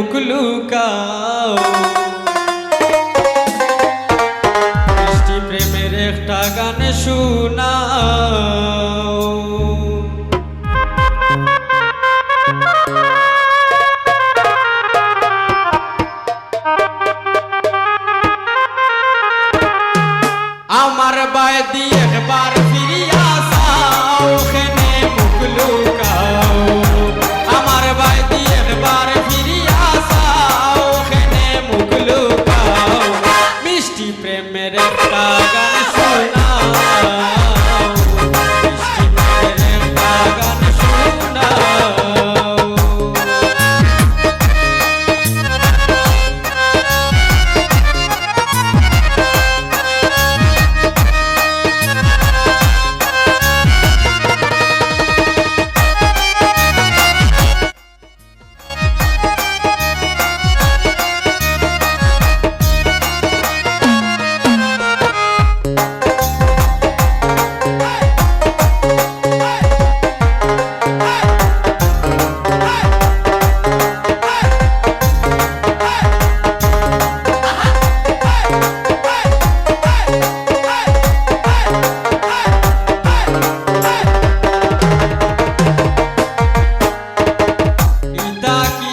মুখ লুকাও। বৃষ্টি প্রেমের একটা গান শোনাও। আমার বায় দিয়ে একবার será